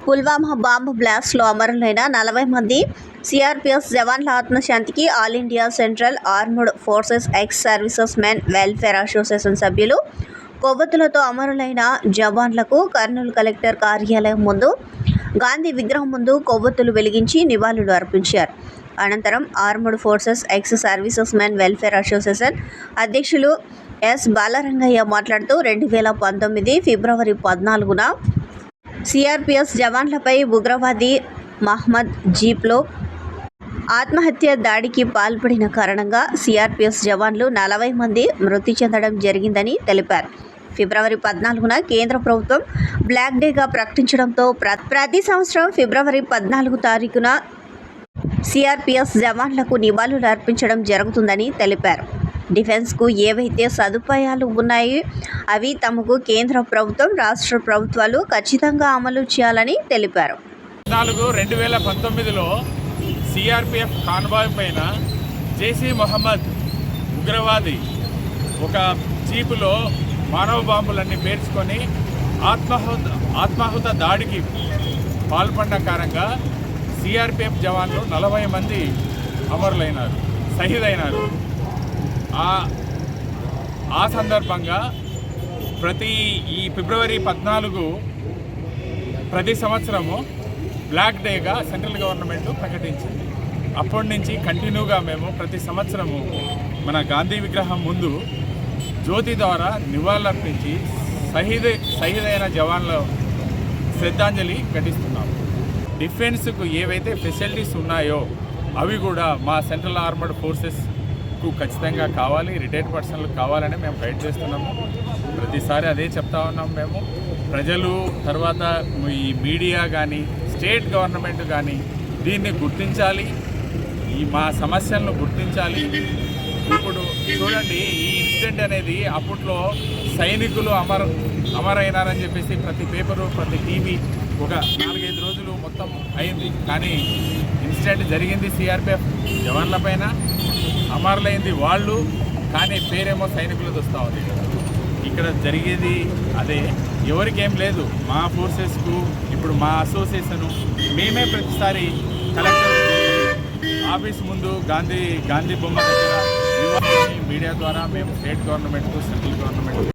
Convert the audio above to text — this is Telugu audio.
పుల్వామా బాంబు బ్లాస్ట్లో అమరులైన నలభై మంది సిఆర్పిఎఫ్ జవాన్ల ఆత్మశాంతికి all India central armed forces ex services men welfare association సభ్యులు కొవ్వొత్తులతో అమరులైన జవాన్లకు కర్నూలు కలెక్టర్ కార్యాలయం ముందు గాంధీ విగ్రహం ముందు కొవ్వొత్తులు వెలిగించి నివాళులు అర్పించారు. అనంతరం armed forces ex services men welfare association అధ్యక్షులు ఎస్ బాలరంగయ్య మాట్లాడుతూ రెండు వేల పంతొమ్మిది ఫిబ్రవరి పద్నాలుగున సిఆర్పిఎఫ్ జవాన్లపై ఉగ్రవాది మహ్మద్ జీప్లో ఆత్మహత్య దాడికి పాల్పడిన కారణంగా సిఆర్పిఎఫ్ జవాన్లు నలభై మంది మృతి చెందడం జరిగిందని తెలిపారు. ఫిబ్రవరి పద్నాలుగున కేంద్ర ప్రభుత్వం బ్లాక్ డేగా ప్రకటించడంతో ప్ర- ప్రతి సంవత్సరం ఫిబ్రవరి పద్నాలుగు తారీఖున సిఆర్పిఎఫ్ జవాన్లకు నివాళులు అర్పించడం జరుగుతుందని తెలిపారు. డిఫెన్స్కు ఏవైతే సదుపాయాలు ఉన్నాయో అవి తమకు కేంద్ర ప్రభుత్వం రాష్ట్ర ప్రభుత్వాలు ఖచ్చితంగా అమలు చేయాలని తెలిపారు. నాలుగు రెండు వేల పంతొమ్మిదిలో సిఆర్పిఎఫ్ కాన్వాయ్ పైన జైసీ మొహమ్మద్ ఉగ్రవాది ఒక జీపులో మానవ బాంబులన్నీ పేర్చుకొని ఆత్మాహుత ఆత్మాహుత దాడికి పాల్పడిన కారణంగా సిఆర్పిఎఫ్ జవాన్లు నలభై మంది అమరులైనారు షహీదైనారు ఆ సందర్భంగా ప్రతి ఈ ఫిబ్రవరి పద్నాలుగు ప్రతి సంవత్సరము బ్లాక్ డేగా సెంట్రల్ గవర్నమెంట్ ప్రకటించింది. అప్పటి నుంచి కంటిన్యూగా మేము ప్రతి సంవత్సరము మన గాంధీ విగ్రహం ముందు జ్యోతి ద్వారా నివాళులర్పించి షహీద్ షహీదైన జవాన్ల శ్రద్ధాంజలి ఘటిస్తున్నాము. డిఫెన్స్కు ఏవైతే ఫెసిలిటీస్ ఉన్నాయో అవి కూడా మా సెంట్రల్ ఆర్మర్డ్ మీకు ఖచ్చితంగా కావాలి రిటైర్డ్ పర్సన్లకు కావాలని మేము ఫైట్ చేస్తున్నాము. ప్రతిసారి అదే చెప్తా ఉన్నాం మేము. ప్రజలు తర్వాత ఈ మీడియా కానీ స్టేట్ గవర్నమెంట్ కానీ దీన్ని గుర్తించాలి ఈ మా సమస్యలను గుర్తించాలి. ఇప్పుడు చూడండి ఈ ఇన్సిడెంట్ అనేది అప్పట్లో సైనికులు అమర అమరైనారని చెప్పేసి ప్రతి పేపరు ప్రతి టీవీ ఒక నాలుగైదు రోజులు మొత్తం అయింది. కానీ ఇన్సిడెంట్ జరిగింది సిఆర్పిఎఫ్ జవాన్ల పైన. అమరులైంది వాళ్ళు కానీ పేరేమో సైనికులు వస్తూ ఉంది. ఇక్కడ జరిగేది అదే. ఎవరికేం లేదు. మా ఫోర్సెస్కు ఇప్పుడు మా అసోసియేషను మేమే ప్రతిసారి కలెక్టర్ ఆఫీస్ ముందు గాంధీ గాంధీ బొమ్మ దగ్గర మీడియా ద్వారా మేము స్టేట్ గవర్నమెంట్కు సెంట్రల్ గవర్నమెంట్